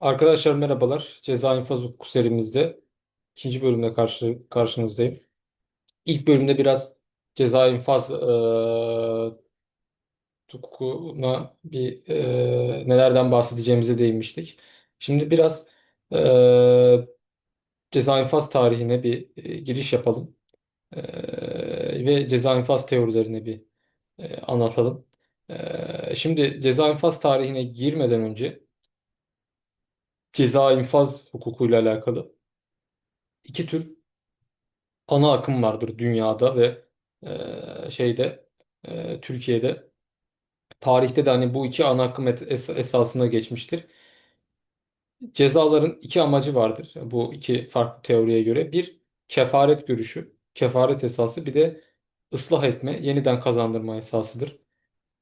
Arkadaşlar merhabalar. Ceza infaz hukuku serimizde ikinci bölümde karşı, karşınızdayım. İlk bölümde biraz ceza infaz e, hukukuna bir e, nelerden bahsedeceğimize değinmiştik. Şimdi biraz e, ceza infaz tarihine bir e, giriş yapalım. E, ve ceza infaz teorilerini bir e, anlatalım. E, şimdi ceza infaz tarihine girmeden önce ceza infaz hukukuyla alakalı iki tür ana akım vardır dünyada ve e, şeyde e, Türkiye'de. Tarihte de hani bu iki ana akım es- esasına geçmiştir. Cezaların iki amacı vardır bu iki farklı teoriye göre. Bir kefaret görüşü, kefaret esası bir de ıslah etme, yeniden kazandırma esasıdır.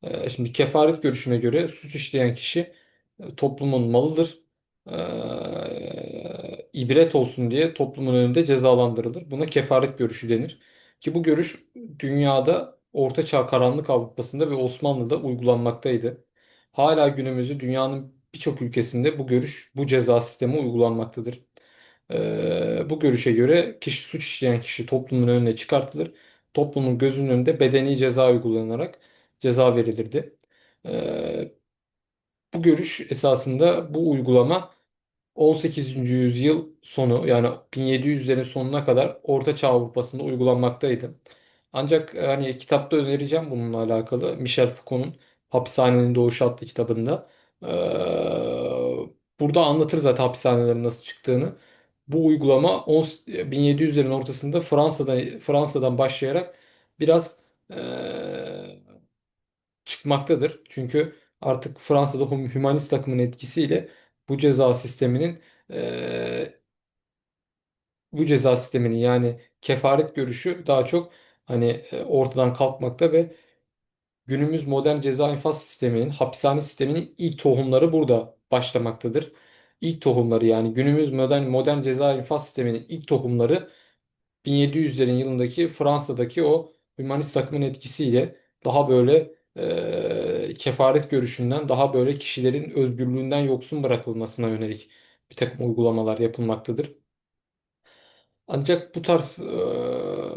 Ee, Şimdi kefaret görüşüne göre suç işleyen kişi e, toplumun malıdır. Ee, ibret olsun diye toplumun önünde cezalandırılır. Buna kefaret görüşü denir. Ki bu görüş dünyada Orta Çağ karanlık Avrupa'sında ve Osmanlı'da uygulanmaktaydı. Hala günümüzde dünyanın birçok ülkesinde bu görüş, bu ceza sistemi uygulanmaktadır. Ee, bu görüşe göre kişi suç işleyen kişi toplumun önüne çıkartılır. Toplumun gözünün önünde bedeni ceza uygulanarak ceza verilirdi. Ee, bu görüş esasında bu uygulama 18. yüzyıl sonu yani 1700'lerin sonuna kadar Orta Çağ Avrupa'sında uygulanmaktaydı. Ancak e, hani kitapta önereceğim bununla alakalı Michel Foucault'un Hapishanenin Doğuşu adlı kitabında. Ee, burada anlatır zaten hapishanelerin nasıl çıktığını. Bu uygulama 10 1700'lerin ortasında Fransa'da Fransa'dan başlayarak biraz e, çıkmaktadır. Çünkü artık Fransa'da hümanist akımın etkisiyle bu ceza sisteminin eee, bu ceza sisteminin yani kefaret görüşü daha çok hani e, ortadan kalkmakta ve günümüz modern ceza infaz sisteminin, hapishane sisteminin ilk tohumları burada başlamaktadır. İlk tohumları yani günümüz modern modern ceza infaz sisteminin ilk tohumları 1700'lerin yılındaki Fransa'daki o hümanist akımın etkisiyle daha böyle e, kefaret görüşünden daha böyle kişilerin özgürlüğünden yoksun bırakılmasına yönelik bir takım uygulamalar yapılmaktadır. Ancak bu tarz e,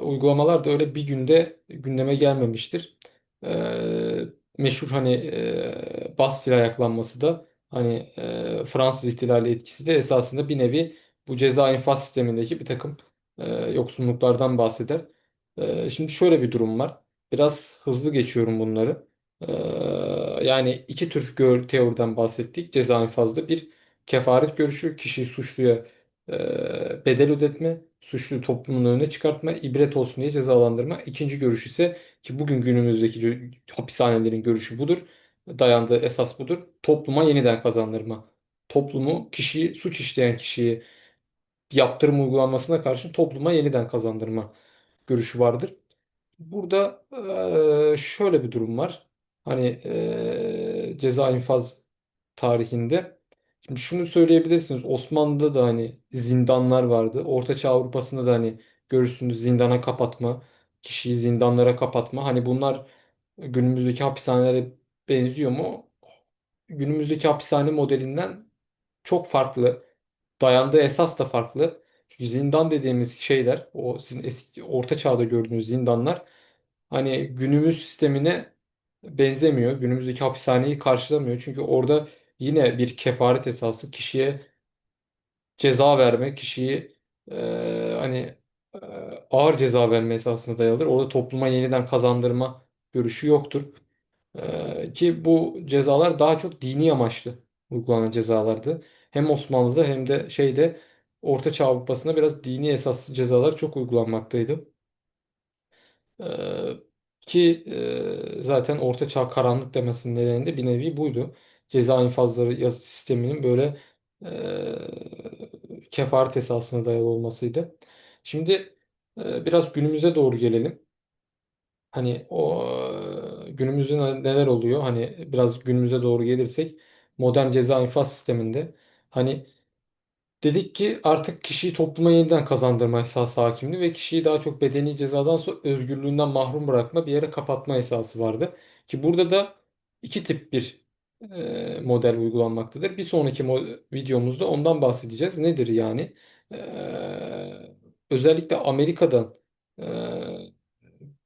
uygulamalar da öyle bir günde gündeme gelmemiştir. E, meşhur hani e, Bastille ayaklanması da hani e, Fransız ihtilali etkisi de esasında bir nevi bu ceza infaz sistemindeki bir takım e, yoksunluklardan bahseder. E, şimdi şöyle bir durum var. Biraz hızlı geçiyorum bunları. E, yani iki tür gör, teoriden bahsettik ceza infazda. Bir kefaret görüşü kişiyi suçluya e, bedel ödetme, suçlu toplumun önüne çıkartma, ibret olsun diye cezalandırma. İkinci görüş ise ki bugün günümüzdeki hapishanelerin görüşü budur. Dayandığı esas budur. Topluma yeniden kazandırma. Toplumu, kişiyi, suç işleyen kişiyi yaptırım uygulanmasına karşın topluma yeniden kazandırma görüşü vardır. Burada eee, şöyle bir durum var. Hani eee, ceza infaz tarihinde. Şimdi şunu söyleyebilirsiniz. Osmanlı'da da hani zindanlar vardı. Orta Çağ Avrupa'sında da hani görürsünüz zindana kapatma, kişiyi zindanlara kapatma. Hani bunlar günümüzdeki hapishanelere benziyor mu? Günümüzdeki hapishane modelinden çok farklı. Dayandığı esas da farklı. Çünkü zindan dediğimiz şeyler, o sizin eski Orta Çağ'da gördüğünüz zindanlar hani günümüz sistemine benzemiyor. Günümüzdeki hapishaneyi karşılamıyor. Çünkü orada yine bir kefaret esası kişiye ceza verme, kişiyi e, hani e, ağır ceza verme esasına dayalıdır. Orada topluma yeniden kazandırma görüşü yoktur. E, ki bu cezalar daha çok dini amaçlı uygulanan cezalardı. Hem Osmanlı'da hem de şeyde Orta Çağ Avrupa'sında biraz dini esaslı cezalar çok uygulanmaktaydı. Ee, ki e, zaten Orta Çağ karanlık demesinin nedeni de bir nevi buydu. Ceza infazları sisteminin böyle e, kefaret esasına dayalı olmasıydı. Şimdi e, biraz günümüze doğru gelelim. Hani o e, günümüzde ne- neler oluyor? Hani biraz günümüze doğru gelirsek modern ceza infaz sisteminde hani Dedik ki artık kişiyi topluma yeniden kazandırma esası hakimdi ve kişiyi daha çok bedeni cezadan sonra özgürlüğünden mahrum bırakma bir yere kapatma esası vardı. Ki burada da iki tip bir e, model uygulanmaktadır. Bir sonraki videomuzda ondan bahsedeceğiz. Nedir yani? E, özellikle Amerika'dan e,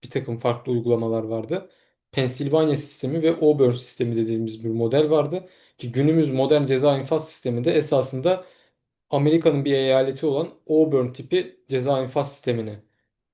bir takım farklı uygulamalar vardı. Pensilvanya sistemi ve Auburn sistemi dediğimiz bir model vardı. Ki günümüz modern ceza infaz sisteminde esasında Amerika'nın bir eyaleti olan Auburn tipi ceza infaz sistemine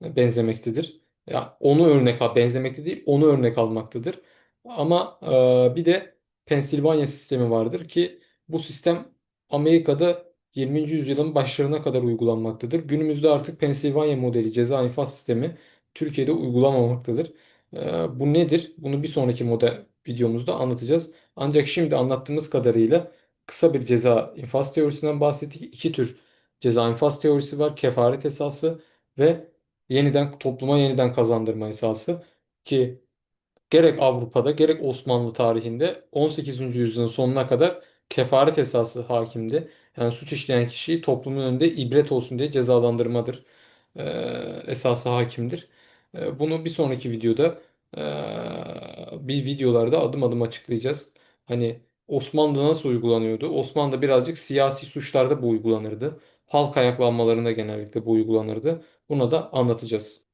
benzemektedir. Ya onu örnek al, benzemekte değil, onu örnek almaktadır. Ama e, bir de Pensilvanya sistemi vardır ki bu sistem Amerika'da 20. yüzyılın başlarına kadar uygulanmaktadır. Günümüzde artık Pensilvanya modeli ceza infaz sistemi Türkiye'de uygulanmamaktadır. E, bu nedir? Bunu bir sonraki model videomuzda anlatacağız. Ancak şimdi anlattığımız kadarıyla kısa bir ceza infaz teorisinden bahsettik. İki tür ceza infaz teorisi var. Kefaret esası ve yeniden topluma yeniden kazandırma esası ki gerek Avrupa'da gerek Osmanlı tarihinde 18. yüzyılın sonuna kadar kefaret esası hakimdi. Yani suç işleyen kişiyi toplumun önünde ibret olsun diye cezalandırmadır. Ee, esası hakimdir. Ee, bunu bir sonraki videoda ee, bir videolarda adım adım açıklayacağız. Hani Osmanlı'da nasıl uygulanıyordu? Osmanlı'da birazcık siyasi suçlarda bu uygulanırdı. Halk ayaklanmalarında genellikle bu uygulanırdı. Buna da anlatacağız.